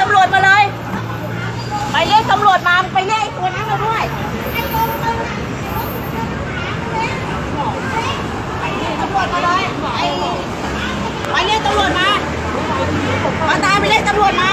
ตำรวจมาเลย ไปเรียกตำรวจมา ไปเรียกไอ้ตัวนั้นมาด้วยตำรวจมาเลยไอ้ไปเรียกตำรวจมา มาตามไปเรียกตำรวจมา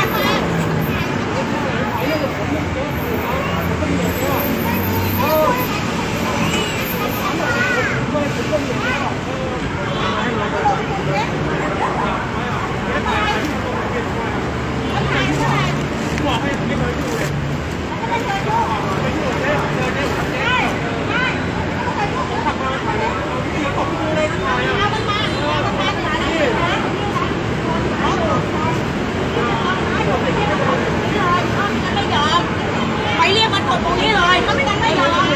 ไม่ยอม ไปเรียกมันตบตรงนี้เลยก็ไม่ต้องไม่ยอม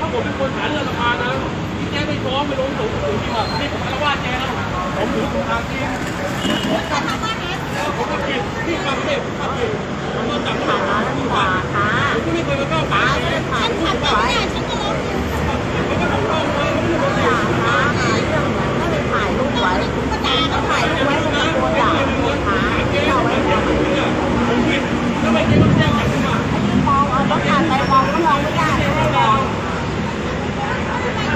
ถ้า ผมเป็นคนหาเรื่องราคานะที่แจ้ไม่ฟ้องไม่ลงสูงสูงที่แบบนี่ผมอารวาสแกนะผมถือถุงทางจริงแล้วผมก็ผิดที่ความผิดความผิดผมก็จับขาที่ว่าผมก็ไม่เคยมาก้าวขาแกฉันขับรถเนี่ยฉันก็รถมันก็ต้องเข้ามาไม่ได้มาด่าผมผิดแล้วไม่เจ๊ก็แจ้งจับขึ้นมา มองเอารถผ่านไปมองก็มองไม่ได้ไม่ได้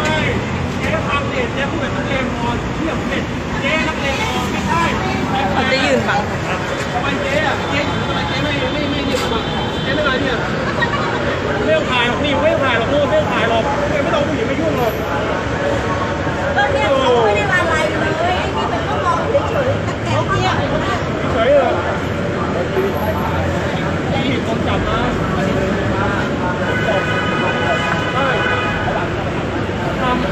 ใช่เจ๊ทำเด็ดเจ๊พูดแบบนักเลงพอเชื่อผมเด็ดเจ๊นักเลงพอไม่ใช่ เขาจะยืนฟัง ทำไมเจ๊อะเจ๊ทำไมเจ๊ไม่ไม่ไม่เนี่ยมาเจ๊ไม่มาเนี่ยไม่ต้องถ่ายหรอกนี่ไม่ต้องถ่ายหรอกนู่นไม่ต้องถ่ายหรอกไม่ต้องผู้หญิงไม่ยุ่งหรอก ก็เนี่ยเขาไม่ได้มาอะไรเลยไอ้นี่มันก็มองเฉยๆแต่แกเนี่ย เฉยเลยนี่คนจับนะใช่ทำ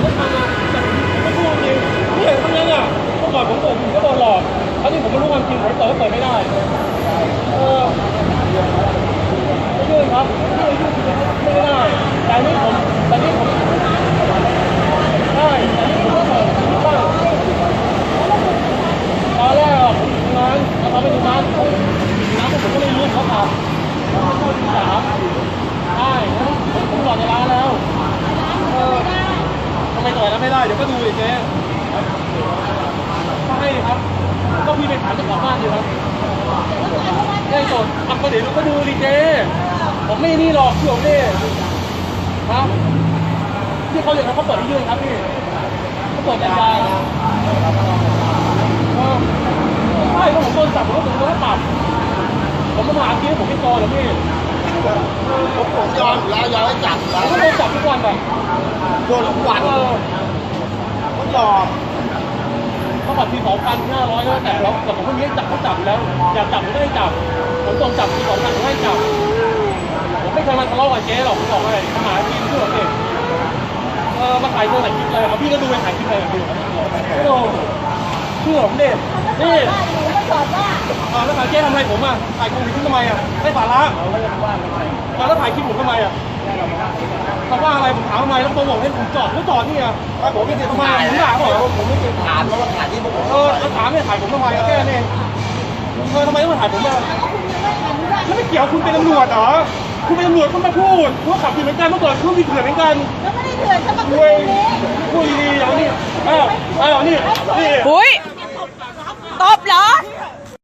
ผมทำมาแต่ผมไม่พูดจริงเนี่ยทำไงอะเมื่อก่อนผมผมก็โดนหลอกคราวนี้ผมไม่รู้ความจริงผมเปิดก็เปิดไม่ได้เออไม่ยื่น ครับไม่ยื่นไม่ได้แต่นี่ผมแต่นี่ผมใช่แต่นี่ผมก็เปิดได้ตอนแรกอะผมอยู่ร้านแล้วเขาไปดูร้านผมร้านผมก็ไม่รู้เขาขับเขาที่สามใช่ผมผมจอดในร้านแล้วเออทำไมจอดแล้วไม่ได้เดี๋ยวก็ดูอีเจ๊ใช่ครับก็พี่ไปถามเจ้าของบ้านดีครับได้จดทำก็เดี๋ยวก็ดูดิเจ๊ ผมไม่นี่หรอกเชื่อผมดิครับที่เขาอย่างนั้นเขาเปิดที่ยื่นครับพี่เขาเปิดยาวๆใช่ก็ผมโดนจับผมก็โดนปรับผมมาหาคิ้วผมไม่พอแล้วพี่ผมผมยอมอยู่แล้วยอมให้จับอยู่ผแล้วมก็โดนจับทุกวันแบบโดนทุกวันเออผมยอมเขาปรับทีสองพันห้าร้อยก็แต่แล้วแต่ผมพวกนี้จับเขาจับอยู่แล้วอยากจับผมก็ให้จับผมโดนจับทีสองพันผมให้จับ ผมไม่เคยมา ทะเลาะกับเจ๊หรอกผมบอกอะไรมาหากินเพื่อเด็กเออมาขายเพื่อถ่ายคลิปเลยเอาพี่ก็ดูไปถ่ายคลิปเลยดูโอ้เชื่อผมเด็นี่ก็จอดว่าอ่าแล้วถ่ายเจ๊ทำอะไรผมอะถ่ายโควิดทำไมอะให้สาระมาแล้วถ่ายคลิปผมทำไมอะคำว่าอะไรผมถามทำไมแล้วตัวบอกให้ผมจอดไม่จอดนี่อะถ้าผมไม่ได้ทำไมถ่ายผมนะด่าเขาเหรอผมไม่ได้ถามแล้วว่าถ่ายที่ผมเออแล้วถามเนี่ยถ่ายผมทำไมอะแค่นั้นเองเออทำไมต้องมาถ่ายผมอะแล้วไม่เกี่ยวคุณเป็นตำรวจเหรอ คุณเป็นตำรวจคุณมาพูดคุณขับผิดเหมือนกันเมื่อก่อนคุณมีเถื่อนเหมือนกันแล้วไม่ได้เถื่อนฉันมาคุคุยคุยดีๆเอานี่อ้าวอ้าวนี่นี่ อุ้ยตบเหรอ